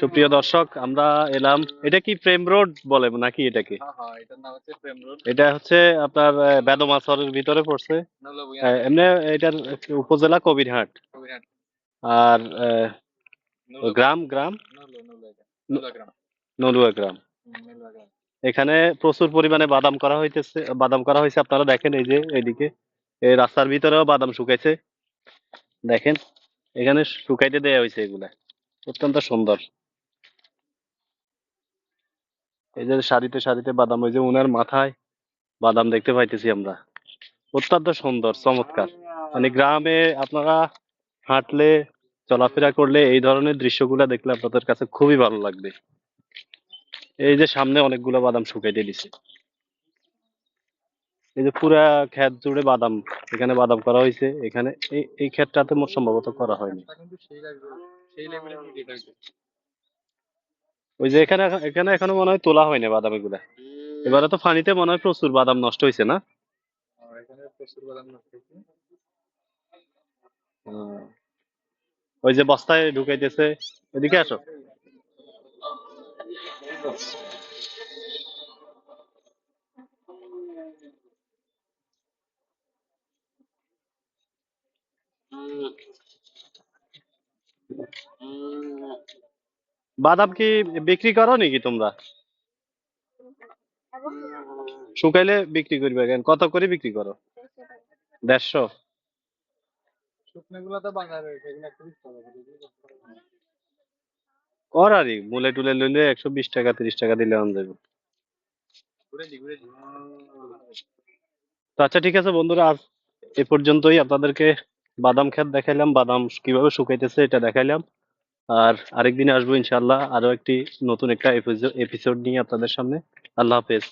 সুপ্রিয় দর্শক আমরা এলাম এটা কি প্রেম রোড বলে নাকি এটাকে? হ্যাঁ হ্যাঁ এটা হচ্ছে আপনার বেদমাছরের ভিতরে পড়ছে। এমনি এটার উপজেলা কবিরহাট। আর গ্রাম গ্রাম? নলুয়া গ্রাম। নলুয়া এখানে প্রচুর পরিমাণে বাদাম করা হইতেছে বাদাম করা হয়েছে আপনারা দেখেন এই যে এইদিকে। এই রাস্তার ভিতরেও বাদাম শুকাইছে। দেখেন এখানে শুকাইতে দেয়া হয়েছে এগুলা। অত্যন্ত সুন্দর। এই যে সারিতে সারিতে বাদাম, ওই যে উনার মাথায় বাদাম দেখতে পাইতেছি আমরা। অত্যন্ত সুন্দর, চমৎকার। মানে গ্রামে আপনারা হাঁটলে, চলাফেরা করলে এই ধরনের দৃশ্যগুলা দেখলে আপনাদের কাছে খুবই ভালো লাগবে। এই যে সামনে অনেকগুলো বাদাম শুকাইতে দিছে। এই যে পুরা ক্ষেত জুড়ে বাদাম, এখানে বাদাম করা হয়েছে এখানে এই ক্ষেতটাতে মোট সম্ভবত করা হয়নি। সেই লেভেলের ভিডিওটা হইছে ওই যে এখানে এখানে এখনও মনে হয় তোলা হয়নি বাদাম এগুলা এবারে তো ফানিতে মনে হয় প্রচুর বাদাম নষ্ট হয়েছে না? এখানে প্রচুর বাদাম নষ্ট হয়েছে। ওই যে বস্তায় ঢুকাইতেছে। এদিকে আসো। বাদাম কি বিক্রি করো নাকি তোমরা? শুকাইলে বিক্রি করবে কেন? কত করে বিক্রি করো? দেড়শো? করে আরই মূলে টুলে লইলে একশো বিশ টাকা তিরিশ টাকা দিলে আন যাবে তো আচ্ছা ঠিক আছে বন্ধুরা আজ এ পর্যন্তই। আপনাদেরকে বাদাম ক্ষেত দেখাইলাম বাদাম কীভাবে শুকাইতেছে এটা দেখাইলাম। আর আরেকদিন আসব ইনশাল্লাহ আরও একটি নতুন একটা এপিসোড নিয়ে আপনাদের সামনে। আল্লাহ হাফেজ।